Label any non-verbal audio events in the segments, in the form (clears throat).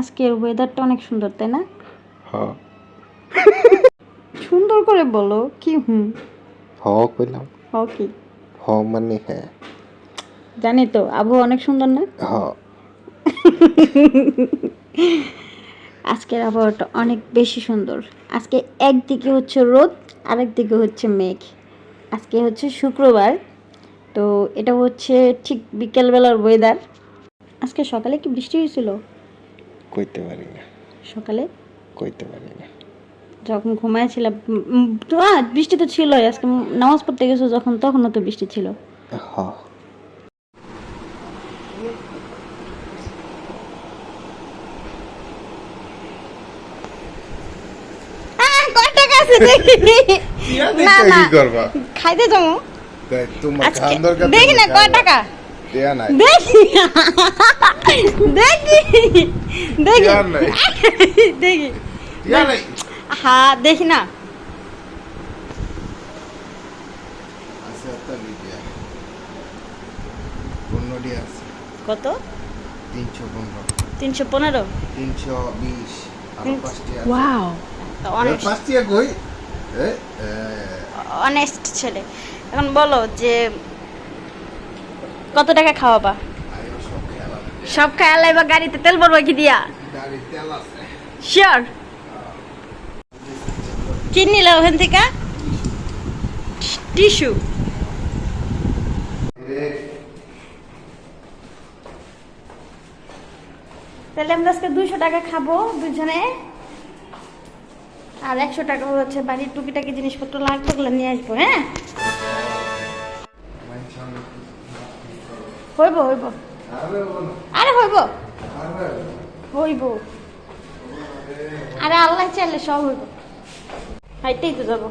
আজকের ওয়েদারটা অনেক সুন্দর তাই না? হ সুন্দর করে বলো কি হুম? হ কইলাম। ওকে হ মানে হ্যাঁ। জানি তো আবহাওয়া অনেক সুন্দর না? হ আজকের আবহাওয়াটা অনেক বেশি সুন্দর। আজকে একদিকে হচ্ছে রোদ আরেক দিকে হচ্ছে মেঘ। আজকে হচ্ছে শুক্রবার তো এটা হচ্ছে ঠিক বিকেলবেলার ওয়েদার আজকে সকালে কি বৃষ্টি হয়েছিল? কইতে পারি না। সকালে? কইতে পারি না। যখন ঘুমাইছিলাম হ্যাঁ বৃষ্টি তো ছিলই আজকে নামাজ পড়তে গেছো যখন তখনও তো বৃষ্টি ছিল। হ। কয় টাকা আছে দেখি। না না খাইতে যাব। দেখি না কয় টাকা? দেয়া নাই। দেখি। দেখি। দেখি। দেখি। হ্যাঁ দেখি না। কত? তিনশো পনেরো। তিনশো পনেরো? তিনশো বিশ। ওয়াও। অনেস্ট ছেলে। এখন বলো যে কত টাকা খাওয়াবা? সব খেয়াল বা গাড়িতে তেল ভরবো কি দিয়া? শিওর কি নিলে ওখান থেকে? টিস্যু তাহলে আমরা আজকে দুশো টাকা খাব দুজনে। আর একশো টাকা হচ্ছে বাড়ির টুকিটাকি জিনিসপত্র লাগবে ওগুলো নিয়ে আসব হ্যাঁ? হইব হইব। আরে হইব। হইব। আরে আল্লাহ চাইলে সব হইব। হাইতেই তো যাব।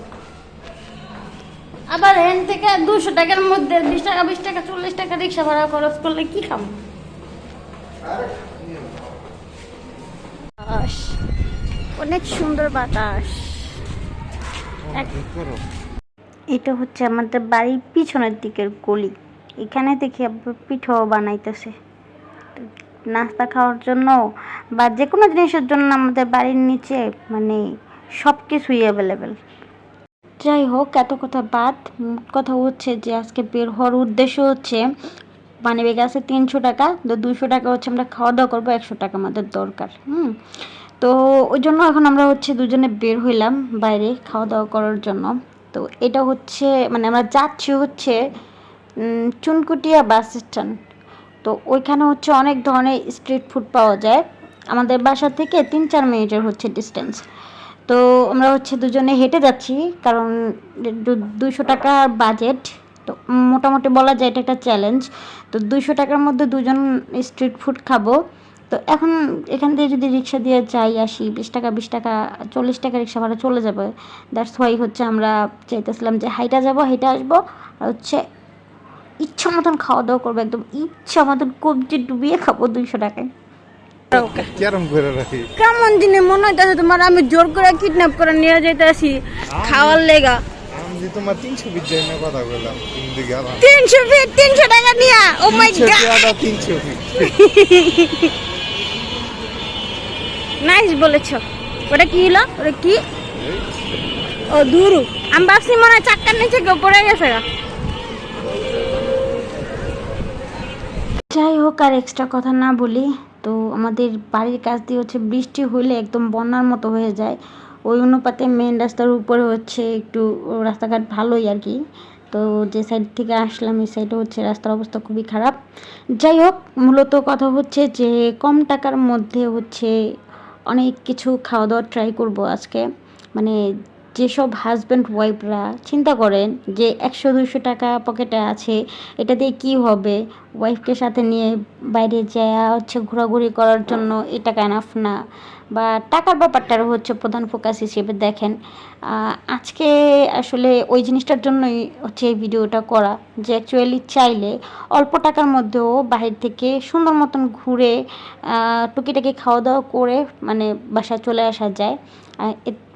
আবার এখান থেকে দুশো টাকার মধ্যে বিশ টাকা বিশ টাকা চল্লিশ টাকা রিক্সা ভাড়া খরচ করলে কি আরে অনেক সুন্দর বাতাস। এটা হচ্ছে আমাদের বাড়ির পিছনের দিকের গলি। এখানে দেখি আবার পিঠাও বানাইতেছে। নাস্তা খাওয়ার জন্য বা যে কোনো জিনিসের জন্য আমাদের বাড়ির নিচে মানে সব কিছুই অ্যাভেলেবেল যাই হোক, এত কথা বাদ। কথা হচ্ছে যে আজকে বের হওয়ার উদ্দেশ্য হচ্ছে মানে বেগে আছে তিনশো টাকা, তো দুশো টাকা হচ্ছে আমরা খাওয়া দাওয়া করব, একশো টাকা আমাদের দরকার, হুম? তো ওই জন্য এখন আমরা হচ্ছে দুজনে বের হইলাম বাইরে খাওয়া দাওয়া করার জন্য। তো এটা হচ্ছে মানে আমরা যাচ্ছি হচ্ছে চুনকুটিয়া বাস স্ট্যান্ড। তো ওইখানে হচ্ছে অনেক ধরনের স্ট্রিট ফুড পাওয়া যায়। আমাদের বাসা থেকে তিন চার মিনিটের হচ্ছে ডিস্টেন্স। তো আমরা হচ্ছে দুজনে হেঁটে যাচ্ছি, কারণ দুশো টাকার বাজেট। তো মোটামুটি বলা যায় এটা একটা চ্যালেঞ্জ। তো দুশো টাকার মধ্যে দুজন স্ট্রিট ফুড খাব। তো এখন এখান থেকে যদি রিক্সা দিয়ে যাই, আসি, বিশ টাকা বিশ টাকা, চল্লিশ টাকা রিক্সা ভাড়া চলে যাবে। দ্যাটস ওয়াই হচ্ছে আমরা চাইতেছিলাম যে হাইটা যাব হেঁটে আসব। আর হচ্ছে ইচ্ছা মতন খাওয়া দাওয়া করব একদম ইচ্ছা মতন কবজি ডুবিয়ে খাব দুইশো টাকায়। কেমন জিনিস মনে হইতেছে তোমার আমি জোর করে কিডন্যাপ করে নিয়ে যাইতেছি খাওয়ার লেগা। আমি তোমার তিনশো বিদ্যায় না কথা বললাম তুমি দিকে গেলাম তিনশো ফিট তিনশো টাকা নিয়া ও মাই গড তিনশো ফিট নাইস বলেছ। ওটা কি হলো? ওটা কি? ও দুরু। আমি ভাবছি মনে হয় চাক্কার নিচে কেউ পড়ে গেছে যাই হোক, আর এক্সট্রা কথা না বলি, তো আমাদের বাড়ির কাছ দিয়ে হচ্ছে বৃষ্টি হলে একদম বন্যার মতো হয়ে যায়। ওই অনুপাতে মেন রাস্তার উপরে হচ্ছে একটু রাস্তাঘাট ভালোই আর কি। তো যে সাইড থেকে আসলাম, এই সাইডে হচ্ছে রাস্তার অবস্থা খুবই খারাপ। যাই হোক, মূলত কথা হচ্ছে যে কম টাকার মধ্যে হচ্ছে অনেক কিছু খাওয়া দাওয়া ট্রাই করব আজকে। মানে যেসব হাজব্যান্ড ওয়াইফরা চিন্তা করেন যে একশো দুশো টাকা পকেটে আছে, এটা দিয়ে কি হবে? ওয়াইফকে সাথে নিয়ে বাইরে যাওয়া হচ্ছে ঘোরাঘুরি করার জন্য এই টাকা এনাফ না। বা টাকার ব্যাপারটারও হচ্ছে প্রধান ফোকাস হিসেবে দেখেন। আজকে আসলে ওই জিনিসটার জন্যই হচ্ছে এই ভিডিওটা করা যে অ্যাকচুয়ালি চাইলে অল্প টাকার মধ্যেও বাহির থেকে সুন্দর মতন ঘুরে টুকিটাকি খাওয়া দাওয়া করে মানে বাসায় চলে আসা যায়।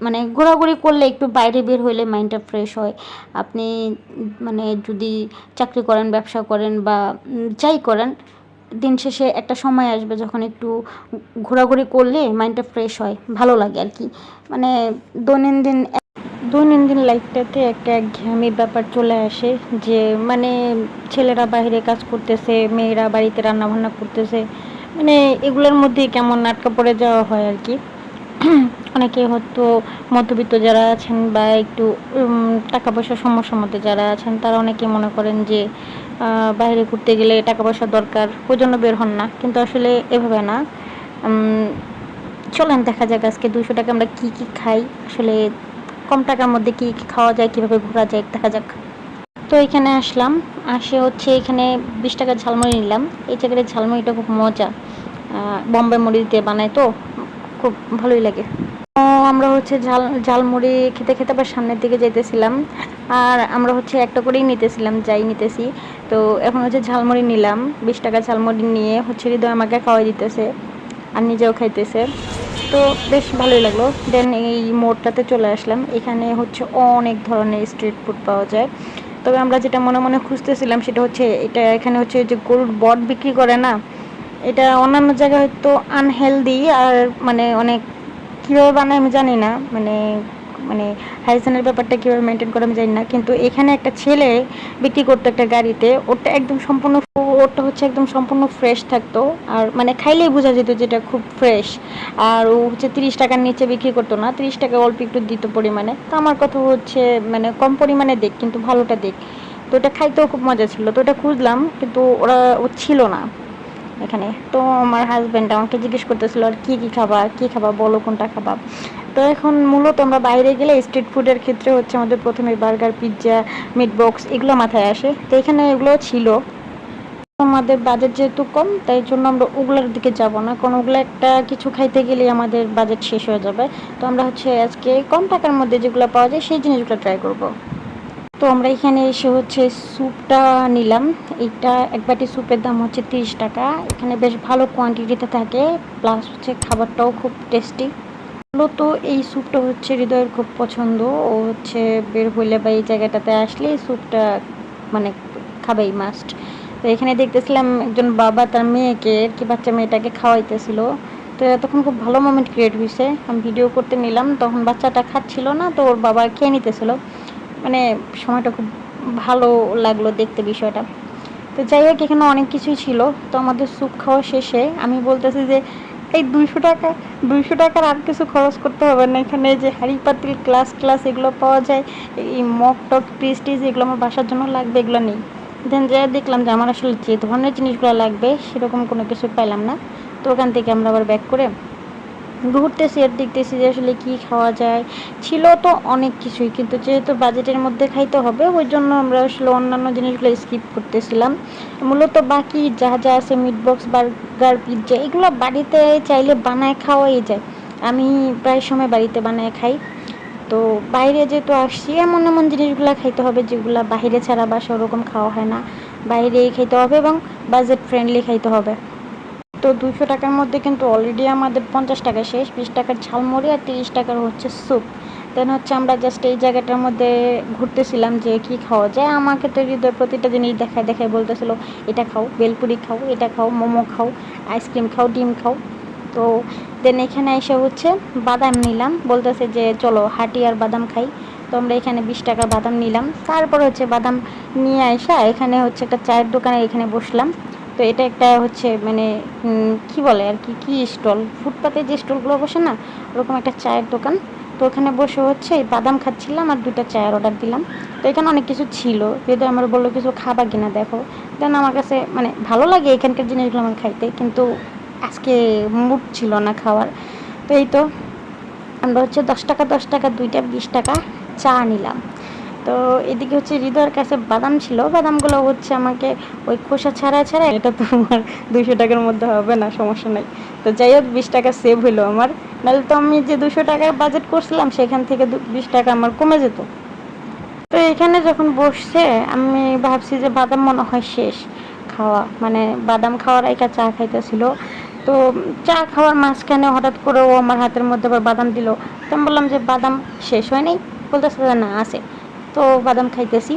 মানে ঘোরাঘুরি করলে একটু বাইরে বের হইলে মাইন্ডটা ফ্রেশ হয়। আপনি মানে যদি চাকরি করেন, ব্যবসা করেন বা যাই করেন, দিন শেষে একটা সময় আসবে যখন একটু ঘোরাঘুরি করলে মাইন্ডটা ফ্রেশ হয়, ভালো লাগে আর কি। মানে দৈনন্দিন দৈনন্দিন লাইফটাতে একটা একঘেয়েমি ব্যাপার চলে আসে যে মানে ছেলেরা বাইরে কাজ করতেছে, মেয়েরা বাড়িতে রান্না বান্না করতেছে মানে এগুলোর মধ্যেই কেমন আটকা পড়ে যাওয়া হয় আর কি। (clears throat) অনেকে হয়তো মধ্যবিত্ত যারা আছেন বা একটু টাকা পয়সার সমস্যার মধ্যে যারা আছেন, তারা অনেকে মনে করেন যে বাইরে ঘুরতে গেলে টাকা পয়সা দরকার ওই জন্য বের হন না। কিন্তু আসলে এভাবে না। চলেন দেখা যাক আজকে দুশো টাকা আমরা কি কি খাই। আসলে কম টাকার মধ্যে কি কি খাওয়া যায়, কীভাবে ঘোরা যায়, দেখা যাক। তো এখানে আসলাম। আসে হচ্ছে এখানে বিশ টাকার ঝালমুড়ি নিলাম। এই জায়গায় ঝালমুড়িটা খুব মজা। বম্বে মরিচ দিয়ে বানায় তো। খুব ভালোই লাগে। আমরা হচ্ছে ঝাল, ঝালমুড়ি খেতে খেতে আবার সামনের দিকে যাইতেছিলাম। আর আমরা হচ্ছে একটা করেই নিতেছিলাম, যাই নিতেছি। তো এখন হচ্ছে ঝালমুড়ি নিলাম। বিশ টাকা ঝালমুড়ি নিয়ে হচ্ছে হৃদয় আমাকে খাওয়াই দিতেছে আর নিজেও খাইতেছে। তো বেশ ভালোই লাগল। দেন এই মোড়টাতে চলে আসলাম। এখানে হচ্ছে অনেক ধরনের স্ট্রিট ফুড পাওয়া যায়। তবে আমরা যেটা মনে মনে খুঁজতেছিলাম সেটা হচ্ছে এটা এখানে হচ্ছে যে গরুর বট বিক্রি করে না? এটা অন্যান্য জায়গায় হয়তো আনহেলদি আর মানে অনেক কীভাবে বানায় আমি জানি না। মানে মানে হাইজেনের ব্যাপারটা কীভাবে মেনটেন করে আমি জানি না। কিন্তু এখানে একটা ছেলে বিক্রি করতো একটা গাড়িতে। ওটা একদম সম্পূর্ণ ওটা হচ্ছে একদম সম্পূর্ণ ফ্রেশ থাকতো। আর মানে খাইলেই বোঝা যেত যেটা খুব ফ্রেশ আর ও হচ্ছে তিরিশ টাকার নিচে বিক্রি করতো না। তিরিশ টাকা অল্প একটু দিত পরিমাণে। তো আমার কথা হচ্ছে মানে কম পরিমাণে দেখ, কিন্তু ভালোটা দেখ। তো ওটা খাইতেও খুব মজা ছিল। তো ওটা খুঁজলাম, কিন্তু ওরা, ও ছিল না। এখানে। তো আমার হাজব্যান্ড আমাকে জিজ্ঞেস করতেছিল, আর কী কী খাবা? কী খাবা? বলো কোনটা খাবা? তো এখন মূলত আমরা বাইরে গেলে স্ট্রিট ফুডের ক্ষেত্রে হচ্ছে আমাদের প্রথমে বার্গার পিৎজা মিট বক্স এগুলো মাথায় আসে। তো এখানে এগুলো ছিল। আমাদের বাজেট যেহেতু কম, তাই জন্য আমরা ওগুলোর দিকে যাব না। কারণ ওগুলো একটা কিছু খাইতে গেলে আমাদের বাজেট শেষ হয়ে যাবে। তো আমরা হচ্ছে আজকে কম টাকার মধ্যে যেগুলো পাওয়া যায়, সেই জিনিসগুলো ট্রাই করব। তো আমরা এখানে এসে হচ্ছে স্যুপটা নিলাম। এইটা এক বাটি স্যুপের দাম হচ্ছে তিরিশ টাকা। এখানে বেশ ভালো কোয়ান্টিটিতে থাকে প্লাস হচ্ছে খাবারটাও খুব টেস্টি মূলত এই স্যুপটা হচ্ছে হৃদয়ের খুব পছন্দ। ও হচ্ছে বের হইলে বা এই জায়গাটাতে আসলে স্যুপটা মানে খাবেই মাস্ট তো এখানে দেখতেছিলাম একজন বাবা তার মেয়েকে কি বাচ্চা মেয়েটাকে খাওয়াইতেছিল। তো তখন খুব ভালো মোমেন্ট ক্রিয়েট হয়েছে আমি ভিডিও করতে নিলাম, তখন বাচ্চাটা খাচ্ছিল না, তো ওর বাবা খেয়ে নিতেছিল। মানে সময়টা খুব ভালো লাগল দেখতে বিষয়টা। তো যাই হোক, এখানে অনেক কিছুই ছিল। তো আমাদের স্যুপ খাওয়া শেষে আমি বলতেছি যে, এই দুইশো টাকা, দুইশো টাকার আর কিছু খরচ করতে হবে না। এখানে যে হাঁড়ি পাতিল ক্লাস ক্লাস এগুলো পাওয়া যায়, এই মগ টক টিস এগুলো আমার বাসার জন্য লাগবে, এগুলো নেই। দেন যা দেখলাম যে আমার আসলে যে ধরনের জিনিসগুলো লাগবে, সেরকম কোনো কিছু পাইলাম না। তো ওখান থেকে আমরা আবার ব্যাক করে ঘুরতেছি আর দেখতেছি যে আসলে কি খাওয়া যায়। ছিল তো অনেক কিছুই, কিন্তু যেহেতু বাজেটের মধ্যে খাইতে হবে, ওই জন্য আমরা আসলে অন্যান্য জিনিসগুলো স্কিপ করতেছিলাম। মূলত বাকি যা যা আছে মিট বক্স বার্গার পিৎজা এগুলো বাড়িতে চাইলে বানায় খাওয়াই যায়। আমি প্রায় সময় বাড়িতে বানায় খাই। তো বাইরে যেহেতু আসছি, এমন এমন জিনিসগুলো খাইতে হবে, যেগুলো বাইরে ছাড়া বাসা ওরকম খাওয়া হয় না। বাইরেই খাইতে হবে এবং বাজেট ফ্রেন্ডলি খাইতে হবে। তো দুশো টাকার মধ্যে কিন্তু অলরেডি আমাদের পঞ্চাশ টাকা শেষ, বিশ টাকার ঝালমুড়ি আর তিরিশ টাকার হচ্ছে স্যুপ দেন হচ্ছে আমরা জাস্ট এই জায়গাটার মধ্যে ঘুরতেছিলাম যে কি খাওয়া যায়। আমাকে তো হৃদয় প্রতিটা জিনিস দেখায় দেখায় বলতেছিল, এটা খাও, বেলপুরি খাও, এটা খাও, মোমো খাও আইসক্রিম খাও, ডিম খাও। তো দেন এখানে এসে হচ্ছে বাদাম নিলাম। বলতেছে যে, চলো হাঁটি আর বাদাম খাই। তো আমরা এখানে বিশ টাকার বাদাম নিলাম। তারপর হচ্ছে বাদাম নিয়ে আসা, এখানে হচ্ছে একটা চায়ের দোকানে এখানে বসলাম। তো এটা একটা হচ্ছে মানে কি বলে আর কি কি স্টল? ফুটপাতে যে স্টলগুলো বসে না, ওরকম একটা চায়ের দোকান। তো ওখানে বসে হচ্ছে এই বাদাম খাচ্ছিলাম আর দুটা চায়ের অর্ডার দিলাম। তো এখানে অনেক কিছু ছিল। যেহেতু আমার বলল কিছু খাবা কিনা দেখো। দেন আমার কাছে মানে ভালো লাগে এখানকার জিনিসগুলো আমার খাইতে, কিন্তু আজকে মুড ছিল না খাওয়ার। তো এই তো আমরা হচ্ছে দশ টাকা দশ টাকা, দুইটা বিশ টাকা চা নিলাম। তো এদিকে হচ্ছে হৃদয়ের কাছে বাদাম ছিল। বাদামগুলো হচ্ছে আমাকে ওই খোসা ছাড়া ছাড়া এটা তো আমার দুশো টাকার মধ্যে হবে না, সমস্যা নেই। তো যাই হোক, বিশ টাকা সেভ হলো আমার। নাহলে তো আমি যে দুশো টাকার বাজেট করছিলাম, সেখান থেকে বিশ টাকা আমার কমে যেত। তো এখানে যখন বসছে, আমি ভাবছি যে বাদাম মনে হয় শেষ খাওয়া। মানে বাদাম খাওয়ার একা চা খাইতেছিল। তো চা খাওয়ার মাঝখানে হঠাৎ করে ও আমার হাতের মধ্যে আবার বাদাম দিল। তো আমি বললাম যে বাদাম শেষ হয় নাই বলতেছে না, আছে। তো বাদাম খাইতেছি।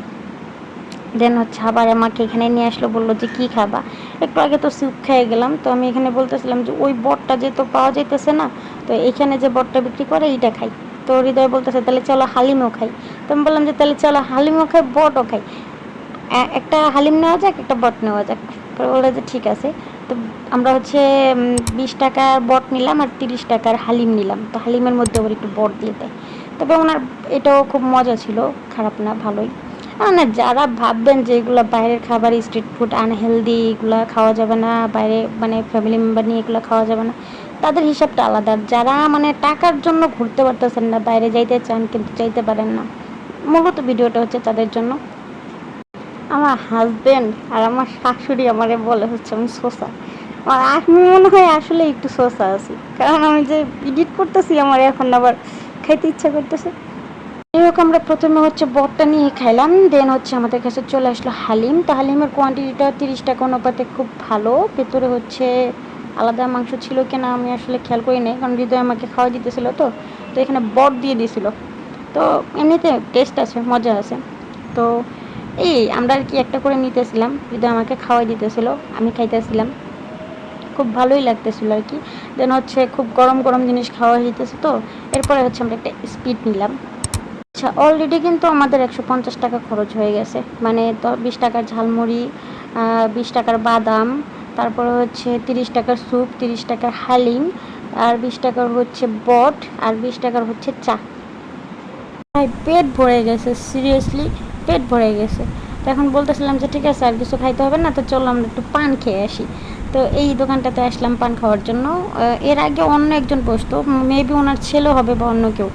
দেন হচ্ছে আবার আমাকে এখানে নিয়ে আসলো, বলল যে কী খাবা? একটু আগে তো স্যুপ খেয়ে গেলাম, তো আমি এখানে বলতেছিলাম যে ওই বটটা যেহেতু পাওয়া যাইতেছে না, তো এখানে যে বটটা বিক্রি করে এইটা খাই। তো হৃদয় বলতেছে, তাহলে চলো হালিমও খাই। তো আমি বললাম যে, তাহলে চলো হালিমও খাই, বটও খাই। একটা হালিম নেওয়া যাক, একটা বট নেওয়া যাক। পরে বলল যে, ঠিক আছে। তো আমরা হচ্ছে বিশ টাকার বট নিলাম আর তিরিশ টাকার হালিম নিলাম। তো হালিমের মধ্যে আবার একটু বট দিয়ে দেয়। তবে ওনার এটাও খুব মজা ছিল, খারাপ না, ভালোই। আর না, যারা ভাববেন যে এগুলো বাইরের খাবার স্ট্রিট ফুড আনহেলদি এগুলো খাওয়া যাবে না, বাইরে মানে ফ্যামিলি মেম্বার নিয়ে এগুলো খাওয়া যাবে না, তাদের হিসাবটা আলাদা। যারা মানে টাকার জন্য ঘুরতে পারতেছেন না, বাইরে যাইতে চান কিন্তু যাইতে পারেন না, মূলত ভিডিওটা হচ্ছে তাদের জন্য। আমার হাজবেন্ড আর আমার শাশুড়ি আমারে বলে হচ্ছে আমি শোষা আমার আমি মনে হয় আসলে একটু শোষা আছি, কারণ আমি যে এডিট করতেছি আমার এখন আবার খাইতে ইচ্ছা করতেছে। এরকম আমরা প্রথমে হচ্ছে বটটা নিয়ে খাইলাম দেন হচ্ছে আমাদের কাছে চলে আসলো হালিম। তো হালিমের কোয়ান্টিটিটা তিরিশ টাকা অনুপাতে খুব ভালো, ভেতরে হচ্ছে আলাদা মাংস ছিল কিনা আমি আসলে খেয়াল করি নাই, কারণ হৃদয় আমাকে খাওয়া দিতেছিল তো তো এখানে বট দিয়ে দিয়েছিল। তো এমনিতে টেস্ট আছে, মজা আছে। তো এই আমরা আর কি একটা করে নিতেছিলাম, হৃদয় আমাকে খাওয়াই দিতেছিল, আমি খাইতেছিলাম। খুব ভালোই লাগতেছিল আর কি। দেন হচ্ছে খুব গরম গরম জিনিস খাওয়া হইতেছে তো। এরপরে হচ্ছে আমরা একটা স্পিড নিলাম। আচ্ছা অলরেডি কিন্তু আমাদের একশো পঞ্চাশ টাকা খরচ হয়ে গেছে। মানে বিশ টাকার ঝালমুড়ি বিশ টাকার বাদাম, তারপরে হচ্ছে তিরিশ টাকার স্যুপ, তিরিশ টাকার হালিম, আর বিশ টাকার হচ্ছে বট, আর বিশ টাকার হচ্ছে চা। ভাই, পেট ভরে গেছে সিরিয়াসলি পেট ভরে গেছে। তো এখন বলতেছিলাম যে, ঠিক আছে, আর কিছু খাইতে হবে না, তো চলো আমরা একটু পান খেয়ে আসি। তো এই দোকানটাতে আসলাম পান খাওয়ার জন্য। এর আগে অন্য একজন বসতো মেবি ওনার ছেলে হবে বা অন্য কেউ।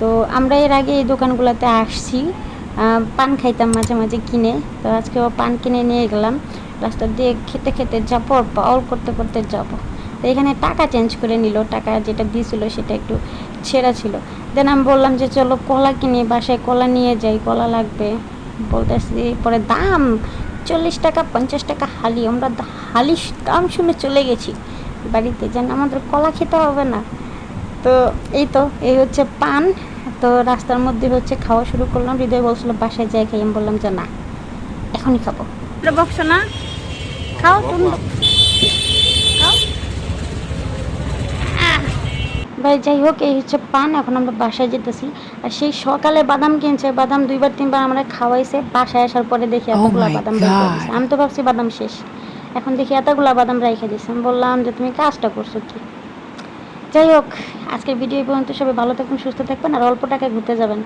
তো আমরা এর আগে এই দোকানগুলোতে আসছি পান খাইতাম মাঝে মাঝে কিনে। তো আজকে পান কিনে নিয়ে গেলাম। রাস্তা দিয়ে খেতে খেতে যাব, বাউল করতে করতে যাব। তো এখানে টাকা চেঞ্জ করে নিল, টাকা যেটা দিয়েছিল সেটা একটু ছেঁড়া ছিল। দেন আমি বললাম যে, চলো কলা কিনে, বাসায় কলা নিয়ে যাই, কলা লাগবে। বলতেছি পরে দাম? চল্লিশ টাকা পঞ্চাশ টাকা হালি। আমরা হালি দাম শুনে চলে গেছি। বাড়িতে যেন আমাদের কলা খেতে হবে না। তো এই তো এই হচ্ছে পান। তো রাস্তার মধ্যে হচ্ছে খাওয়া শুরু করলাম। হৃদয় বলছিল বাসায় যাই খাই। আমি বললাম যে না এখনই খাব। বকছো না? খাও তুমি ভাই যাই হোক এই হচ্ছে পান। এখন আমরা বাসায় যেতেছি। আর সেই সকালে বাদাম কিনছে বাদাম দুইবার তিনবার আমরা খাওয়াইছে। বাসায় আসার পরে দেখি Oh এতগুলা বাদাম. আমি তো ভাবছি বাদাম শেষ। এখন দেখি এতগুলা বাদাম রাইখে দিয়েছে আমি বললাম যে তুমি কাজটা করছ কি? যাই হোক আজকের ভিডিও পর্যন্ত। সবাই ভালো থাকবেন সুস্থ থাকবেন আর অল্প টাকায় ঘুরতে যাবেন।